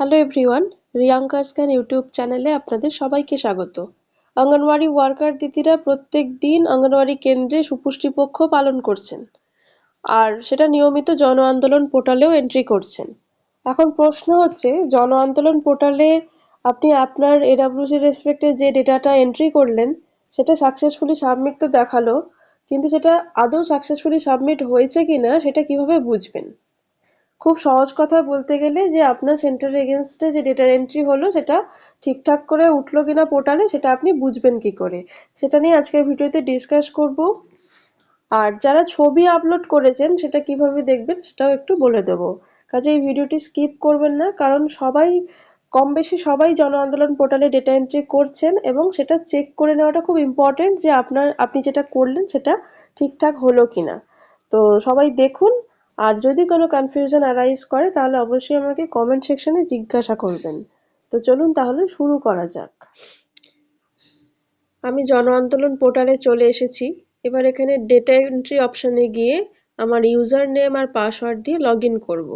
Hello everyone Riyanka scan YouTube চ্যানেলে আপনাদের সবাইকে স্বাগত অঙ্গনওয়াড়ি ওয়ার্কার দিদিরা প্রত্যেক দিন অঙ্গনওয়াড়ি কেন্দ্রে সুপুষ্টি পক্ষ পালন করছেন আর সেটা নিয়মিত জন আন্দোলন পোর্টালেও এন্ট্রি করছেন এখন প্রশ্ন হচ্ছে জন আন্দোলন পোর্টালে আপনি আপনার এডাব্লিউসি রেসপেক্টে যে ডেটাটা এন্ট্রি করলেন সেটা সাকসেসফুলি সাবমিট তো দেখাল কিন্তু সেটা আদৌ সাকসেসফুলি সাবমিট হয়েছে কিনা সেটা কীভাবে বুঝবেন খুব সহজ কথা বলতে গেলে যে আপনার সেন্টার এগেনস্টে যে ডেটা এন্ট্রি হলো, সেটা ঠিকঠাক করে উঠল কিনা পোর্টালে সেটা আপনি বুঝবেন কি করে। সেটা নিয়ে আজকের ভিডিওতে ডিসকাস করব। আর যারা ছবি আপলোড করেছেন, সেটা কীভাবে দেখবেন, সেটাও একটু বলে দেবো। কাজে এই ভিডিওটি স্কিপ করবেন না, কারণ সবাই কম বেশি সবাই জন আন্দোলন পোর্টালে ডেটা এন্ট্রি করছেন এবং সেটা চেক করে নেওয়াটা খুব ইম্পর্টেন্ট যে আপনার, আপনি যেটা করলেন, সেটা ঠিকঠাক হলো কিনা। তো সবাই দেখুন আর যদি কোনো কনফিউশন অ্যারাইজ করে, তাহলে অবশ্যই আমাকে কমেন্ট সেকশনে জিজ্ঞাসা করবেন। তো চলুন তাহলে শুরু করা যাক। আমি জন আন্দোলন পোর্টালে চলে এসেছি। এবার এখানে ডেটা এন্ট্রি অপশানে গিয়ে আমার ইউজার নেম আর পাসওয়ার্ড দিয়ে লগ ইন করব।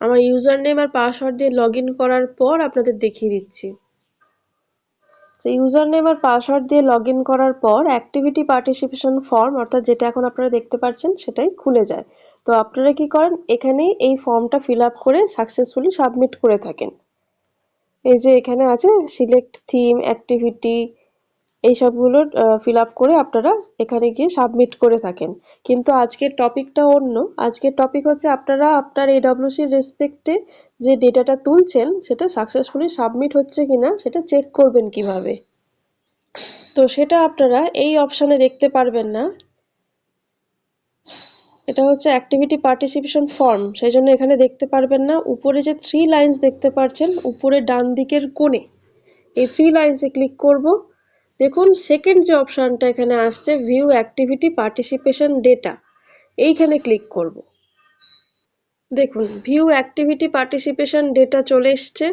আমার ইউজার নেম আর পাসওয়ার্ড দিয়ে লগ ইন করার পর আপনাদের দেখিয়ে দিচ্ছি। তো ইউজার নেম আর পাসওয়ার্ড দিয়ে লগ করার পর অ্যাক্টিভিটি পার্টিসিপেশন ফর্ম, অর্থাৎ যেটা এখন আপনারা দেখতে পাচ্ছেন, সেটাই খুলে যায়। তো আপনারা কি করেন? এখানেই এই ফর্মটা ফিল আপ করে সাকসেসফুলি সাবমিট করে থাকেন। এই যে এখানে আছে, সিলেক্ট থিম, অ্যাক্টিভিটি এই সবগুলো ফিল আপ করে আপনারা এখানে গিয়ে সাবমিট করে থাকেন। কিন্তু আজকের টপিকটা অন্য। আজকের টপিক হচ্ছে আপনারা আপনার এডব্লিউসির রেসপেক্টে যে ডেটাটা তুলছেন, সেটা সাকসেসফুলি সাবমিট হচ্ছে কিনা, সেটা চেক করবেন কীভাবে। তো সেটা আপনারা এই অপশানে দেখতে পারবেন না। এটা হচ্ছে অ্যাক্টিভিটি পার্টিসিপেশন ফর্ম সেই জন্য এখানে দেখতে পারবেন না। উপরে যে থ্রি লাইন্স দেখতে পাচ্ছেন উপরে ডান দিকের কোণে, এই থ্রি লাইন্সে ক্লিক করব। দেখুন সেকেন্ড যে অপশানটা এখানে আসছে ভিউ অ্যাক্টিভিটি পার্টিসিপেশন ডেটা এইখানে ক্লিক করব। দেখুন ভিউ অ্যাক্টিভিটি পার্টিসিপেশন ডেটা চলে এসছে।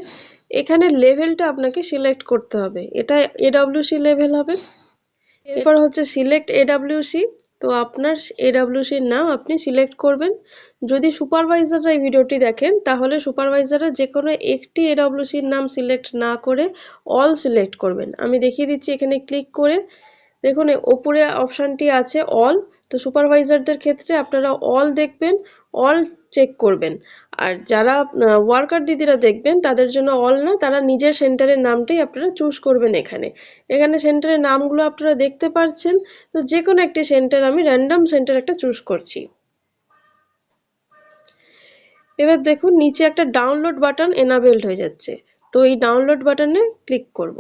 এখানে লেভেলটা আপনাকে সিলেক্ট করতে হবে। এটা এডাব্লিউসি লেভেল হবে। এরপর হচ্ছে সিলেক্ট এডব্লিউসি তো আপনার এডাব্লিউসির নাম আপনি সিলেক্ট করবেন। যদি সুপারভাইজাররা এই ভিডিওটি দেখেন, তাহলে সুপারভাইজাররা যে কোনো একটি এডাব্লিউসির নাম সিলেক্ট না করে অল সিলেক্ট করবেন। আমি দেখিয়ে দিচ্ছি এখানে ক্লিক করে। দেখুন ওপরে অপশানটি আছে অল তো সুপারভাইজারদের ক্ষেত্রে আপনারা অল দেখবেন অল চেক করবেন। আর যারা ওয়ার্কার দিদিরা দেখবেন, তাদের জন্য অল না, তারা নিজের সেন্টারের নামটাই আপনারা চুজ করবেন এখানে। এখানে সেন্টারের নামগুলো আপনারা দেখতে পাচ্ছেন তো যে কোনো একটি সেন্টার আমি র্যান্ডাম সেন্টার একটা চুজ করছি। এবার দেখুন, নিচে একটা ডাউনলোড বাটন এনাবেলড হয়ে যাচ্ছে। তো এই ডাউনলোড বাটনে ক্লিক করব।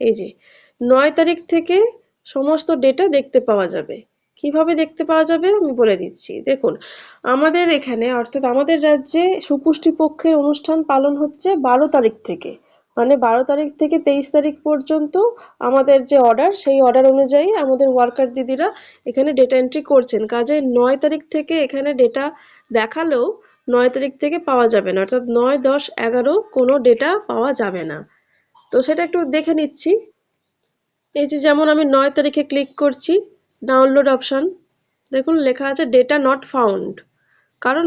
এই যে, নয় তারিখ থেকে সমস্ত ডেটা দেখতে পাওয়া যাবে। কীভাবে দেখতে পাওয়া যাবে আমি বলে দিচ্ছি। দেখুন, আমাদের এখানে, অর্থাৎ আমাদের রাজ্যে সুপুষ্টি পক্ষের অনুষ্ঠান পালন হচ্ছে বারো তারিখ থেকে। মানে বারো তারিখ থেকে তেইশ তারিখ পর্যন্ত আমাদের যে অর্ডার সেই অর্ডার অনুযায়ী আমাদের ওয়ার্কার দিদিরা এখানে ডেটা এন্ট্রি করছেন। কাজে নয় তারিখ থেকে এখানে ডেটা দেখালেও নয় তারিখ থেকে পাওয়া যাবে না। অর্থাৎ নয়, দশ, এগারো কোনো ডেটা পাওয়া যাবে না। তো সেটা একটু দেখে নিচ্ছি। এই যে যেমন আমি নয় তারিখে ক্লিক করছি ডাউনলোড অপশান। দেখুন, লেখা আছে ডেটা নট ফাউন্ড কারণ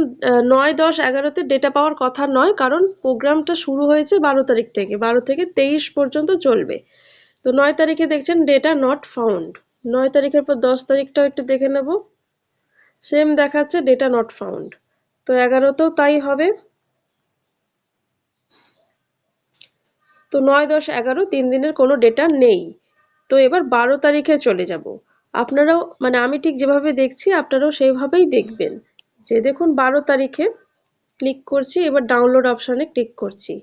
নয় দশ এগারোতে ডেটা পাওয়ার কথা নয়, কারণ প্রোগ্রামটা শুরু হয়েছে বারো তারিখ থেকে। বারো থেকে তেইশ পর্যন্ত চলবে। তো নয় তারিখে দেখছেন ডেটা নট ফাউন্ড নয় তারিখের পর দশ তারিখটাও একটু দেখে নেব। সেম দেখাচ্ছে ডেটা নট ফাউন্ড তো এগারোতেও তাই হবে। তো নয় দশ এগারো তিন দিনের কোনো ডেটা নেই। তো এবার বারো তারিখে চলে যাব। আপনারাও মানে আমি ঠিক যেভাবে দেখছি, আপনারাও সেইভাবেই দেখবেন। যে দেখুন, বারো তারিখে ক্লিক করছি, এবার ডাউনলোড অপশানে ক্লিক করছি।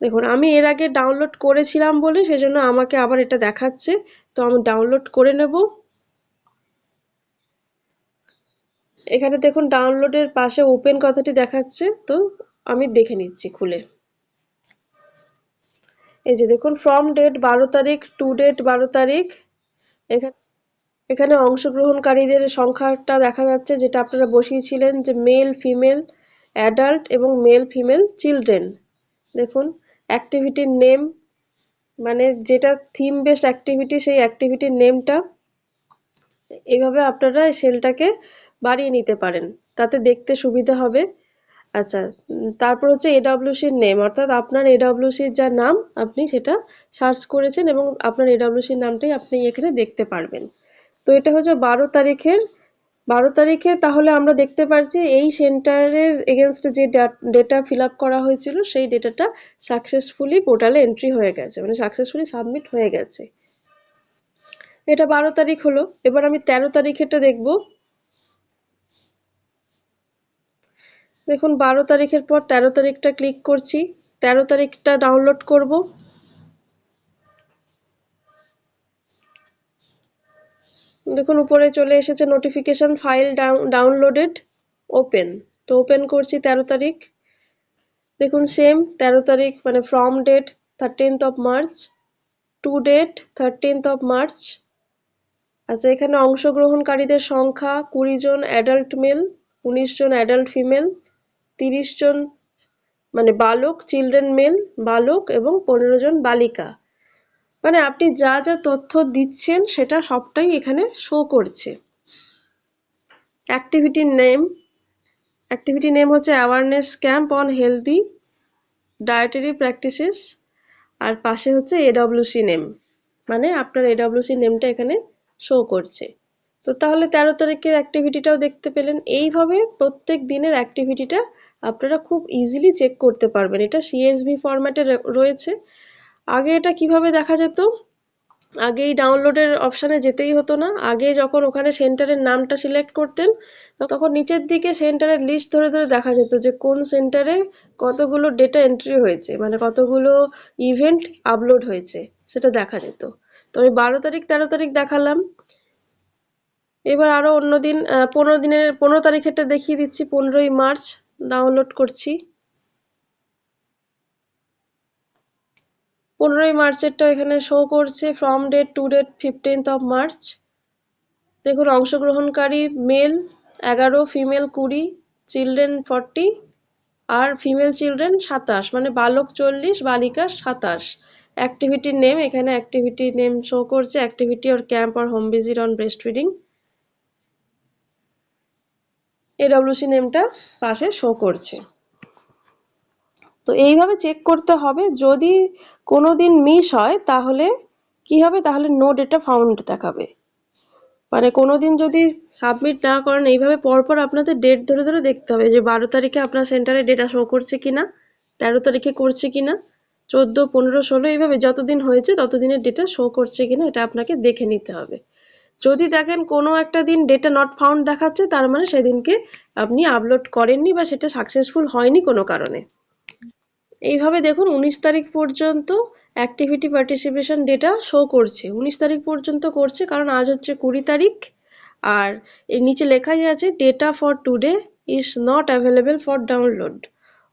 দেখুন, আমি এর আগে ডাউনলোড করেছিলাম বলে সেজন্য আমাকে আবার এটা দেখাচ্ছে। তো আমি ডাউনলোড করে নেব। এখানে দেখুন ডাউনলোডের পাশে ওপেন কথাটি দেখাচ্ছে। তো আমি দেখে নিচ্ছি খুলে। এই যে দেখুন ফ্রম ডেট বারো তারিখ টু ডেট বারো তারিখ এখানে এখানে অংশগ্রহণকারীদের সংখ্যাটা দেখা যাচ্ছে যেটা আপনারা বসিয়েছিলেন যে মেল ফিমেল অ্যাডাল্ট এবং মেল ফিমেল চিলড্রেন দেখুন অ্যাক্টিভিটির নেম মানে যেটা থিম বেসড অ্যাক্টিভিটি সেই অ্যাক্টিভিটির নেমটা এইভাবে আপনারা সেলটাকে বাড়িয়ে নিতে পারেন। তাতে দেখতে সুবিধা হবে। আচ্ছা তারপর হচ্ছে এডাব্লিউসির নেম অর্থাৎ আপনার এডাব্লিউসির যা নাম আপনি সেটা সার্চ করেছেন এবং আপনার এডাব্লিউসির নামটাই আপনি এখানে দেখতে পারবেন। তো এটা হচ্ছে বারো তারিখের, বারো তারিখে তাহলে আমরা দেখতে পারছি এই সেন্টারের এগেনস্টে যে ডেটা ফিল করা হয়েছিল, সেই ডেটাটা সাকসেসফুলি পোর্টালে এন্ট্রি হয়ে গেছে মানে সাকসেসফুলি সাবমিট হয়ে গেছে। এটা বারো তারিখ হলো, এবার আমি তেরো তারিখেরটা দেখব। দেখুন, বারো তারিখের পর তেরো তারিখটা ক্লিক করছি। তেরো তারিখটা ডাউনলোড করব। দেখুন, উপরে চলে এসেছে নোটিফিকেশন ফাইল ডাউনলোডেড ওপেন তো ওপেন করছি তেরো তারিখ। দেখুন সেম তেরো তারিখ মানে from date thirteenth of March to date thirteenth of March আচ্ছা এখানে অংশগ্রহণকারীদের সংখ্যা কুড়ি জন অ্যাডাল্ট মেল উনিশ জন অ্যাডাল্ট ফিমেল তিরিশ জন মানে বালক চিলড্রেন মেল বালক এবং পনেরো জন বালিকা। মানে আপনি যা যা তথ্য দিচ্ছেন সেটা সবটাই এখানে শো করছে। অ্যাক্টিভিটি নেম অ্যাক্টিভিটি নেম হচ্ছে awareness camp on healthy dietary practices আর পাশে হচ্ছে এডব্লিউসি নেম মানে আপনার এডব্লিউসি নেমটা এখানে শো করছে। তো তাহলে তেরো তারিখের অ্যাক্টিভিটিটাও দেখতে পেলেন। এইভাবে প্রত্যেক দিনের অ্যাক্টিভিটিটা আপনারা খুব ইজিলি চেক করতে পারবেন। এটা সিএসভি ফরম্যাটে রয়েছে। আগে এটা কীভাবে দেখা যেত? আগে এই ডাউনলোডের অপশানে যেতেই হতো না। আগে যখন ওখানে সেন্টারের নামটা সিলেক্ট করতেন, তখন নিচের দিকে সেন্টারের লিস্ট ধরে ধরে দেখা যেত যে কোন সেন্টারে কতগুলো ডেটা এন্ট্রি হয়েছে মানে কতগুলো ইভেন্ট আপলোড হয়েছে, সেটা দেখা যেত। তো আমি বারো তারিখ, তেরো তারিখ দেখালাম। এবার আরও অন্য দিন পনেরো দিনের, পনেরো তারিখেরটা দেখিয়ে দিচ্ছি, পনেরোই মার্চ। ডাউনলোড করছি। পনেরোই মার্চেরটা এখানে শো করছে from date to date fifteenth of March দেখুন, অংশগ্রহণকারী মেল এগারো ফিমেল কুড়ি চিলড্রেন ফর্টি আর ফিমেল চিলড্রেন সাতাশ। মানে বালক চল্লিশ, বালিকা সাতাশ। অ্যাক্টিভিটির নেম এখানে অ্যাক্টিভিটি নেম শো করছে। Activity or camp or home visit on breast feeding AWC নেমটা পাশে শো করছে। তো এইভাবে চেক করতে হবে, যদি কোনো দিন মিস হয়, তাহলে কি হবে? তাহলে নো ডেটা ফাউন্ড দেখাবে। মানে কোনো দিন যদি সাবমিট না করেন, এইভাবে পরপর আপনাদের ডেট ধরে ধরে দেখতে হবে যে বারো তারিখে আপনার সেন্টারে ডেটা শো করছে কি না তেরো তারিখে করছে কিনা, চোদ্দ, পনেরো, ষোলো, এইভাবে যতদিন হয়েছে, ততদিনের ডেটা শো করছে কিনা, এটা আপনাকে দেখে নিতে হবে। যদি দেখেন কোনো একটা দিন ডেটা নট ফাউন্ড দেখাচ্ছে, তার মানে সেদিনকে আপনি আপলোড করেননি বা সেটা সাকসেসফুল হয়নি কোনো কারণে। এইভাবে দেখুন, উনিশ তারিখ পর্যন্ত অ্যাক্টিভিটি পার্টিসিপেশন ডেটা শো করছে। উনিশ তারিখ পর্যন্ত করছে, কারণ আজ হচ্ছে কুড়ি তারিখ, আর এর নিচে লেখাই আছে data for today is not available for download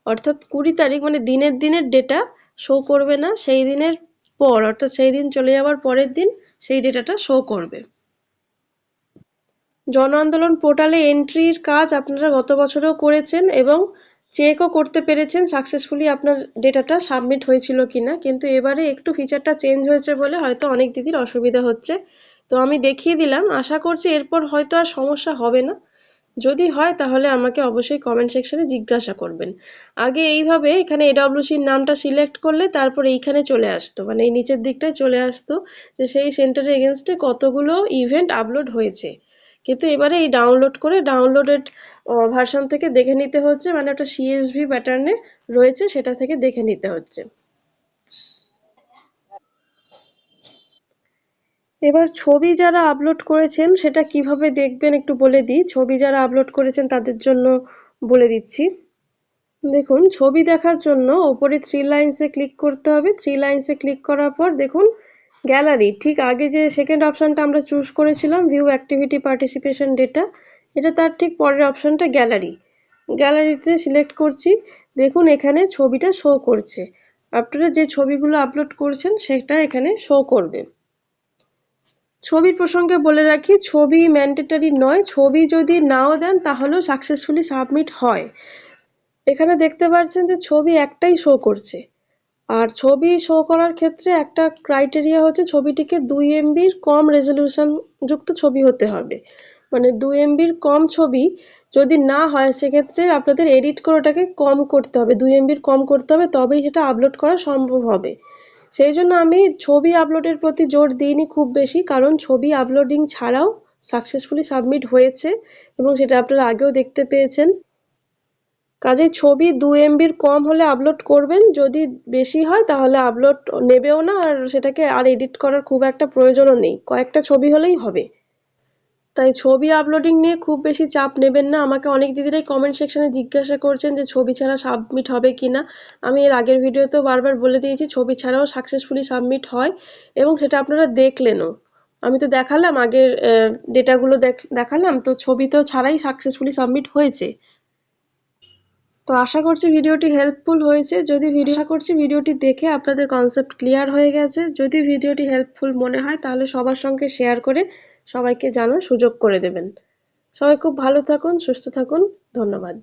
অর্থাৎ কুড়ি তারিখ মানে দিনের দিনের ডেটা শো করবে না, সেই দিনের পর, অর্থাৎ সেই দিন চলে যাওয়ার পরের দিন সেই ডেটাটা শো করবে। জন আন্দোলন পোর্টালে এন্ট্রির কাজ আপনারা গত বছরেও করেছেন এবং চেকও করতে পেরেছেন সাকসেসফুলি আপনার ডেটাটা সাবমিট হয়েছিল কিনা। কিন্তু এবারে একটু ফিচারটা চেঞ্জ হয়েছে বলে হয়তো অনেক দিদির অসুবিধা হচ্ছে। তো আমি দেখিয়ে দিলাম। আশা করছি এরপর হয়তো আর সমস্যা হবে না। যদি হয় তাহলে আমাকে অবশ্যই কমেন্ট সেকশনে জিজ্ঞাসা করবেন। আগে এইভাবে এখানে এডব্লিউসির নামটা সিলেক্ট করলে তারপর এইখানে চলে আসতো। মানে এই নিচের দিকটায় চলে আসতো যে সেই সেন্টারের এগেনস্টে কতগুলো ইভেন্ট আপলোড হয়েছে। কিন্তু এবারে এই ডাউনলোড করে ডাউনলোডেড ভার্সন থেকে দেখে নিতে হচ্ছে মানে একটা সিএসভি প্যাটার্নে রয়েছে, সেটা থেকে দেখে নিতে হচ্ছে। এবার ছবি যারা আপলোড করেছেন, সেটা কীভাবে দেখবেন একটু বলে দিই। ছবি যারা আপলোড করেছেন, তাদের জন্য বলে দিচ্ছি। দেখুন, ছবি দেখার জন্য ওপরে থ্রি লাইন্সে ক্লিক করতে হবে। থ্রি লাইন্সে ক্লিক করার পর দেখুন গ্যালারি। ঠিক আগে যে সেকেন্ড অপশানটা আমরা চুজ করেছিলাম ভিউ অ্যাক্টিভিটি পার্টিসিপেশন ডেটা এটা তার ঠিক পরের অপশানটা গ্যালারি। গ্যালারিতে সিলেক্ট করছি, দেখুন এখানে ছবিটা শো করছে। আপনারা যে ছবিগুলো আপলোড করছেন, সেটা এখানে শো করবে। ছবির প্রসঙ্গে বলে রাখি, ছবি ম্যান্ডেটারি নয়, ছবি যদি নাও দেন, তাহলেও সাকসেসফুলি সাবমিট হয়। এখানে দেখতে পাচ্ছেন যে ছবি একটাই শো করছে। আর ছবি শো করার ক্ষেত্রে একটা ক্রাইটেরিয়া হচ্ছে ছবিটিকে দুই এমবির কম রেজলিউশন যুক্ত ছবি হতে হবে। মানে দু এমবির কম ছবি যদি না হয়, সেক্ষেত্রে আপনাদের এডিট করে ওটাকে কম করতে হবে। দুই এমবির কম করতে হবে, তবেই সেটা আপলোড করা সম্ভব হবে। সেই জন্য আমি ছবি আপলোডের প্রতি জোর দিইনি খুব বেশি, কারণ ছবি আপলোডিং ছাড়াও সাকসেসফুলি সাবমিট হয়েছে এবং সেটা আপনারা আগেও দেখতে পেয়েছেন। কাজে ছবি দু এমবির কম হলে আপলোড করবেন, যদি বেশি হয় তাহলে আপলোড নেবেও না, আর সেটাকে আর এডিট করার খুব একটা প্রয়োজনও নেই, কয়েকটা ছবি হলেই হবে। তাই ছবি আপলোডিং নিয়ে খুব বেশি চাপ নেবেন না, আমাকে অনেক দিদিরাই কমেন্ট সেকশনে জিজ্ঞাসা করছেন যে ছবি ছাড়া সাবমিট হবে কি না আমি এর আগের ভিডিওতেও বারবার বলে দিয়েছি, ছবি ছাড়াও সাকসেসফুলি সাবমিট হয়, এবং সেটা আপনারা দেখলেনও। আমি তো দেখালাম আগের ডেটাগুলো দেখালাম, তো ছবি তো ছাড়াই সাকসেসফুলি সাবমিট হয়েছে। তো আশা করছি ভিডিওটি হেল্পফুল হয়েছে। যদি ভিডিও আশা করছি ভিডিওটি দেখে আপনাদের কনসেপ্ট ক্লিয়ার হয়ে গেছে। যদি ভিডিওটি হেল্পফুল মনে হয়, তাহলে সবার সঙ্গে শেয়ার করে সবাইকে জানার সুযোগ করে দেবেন। সবাই খুব ভালো থাকুন, সুস্থ থাকুন। ধন্যবাদ।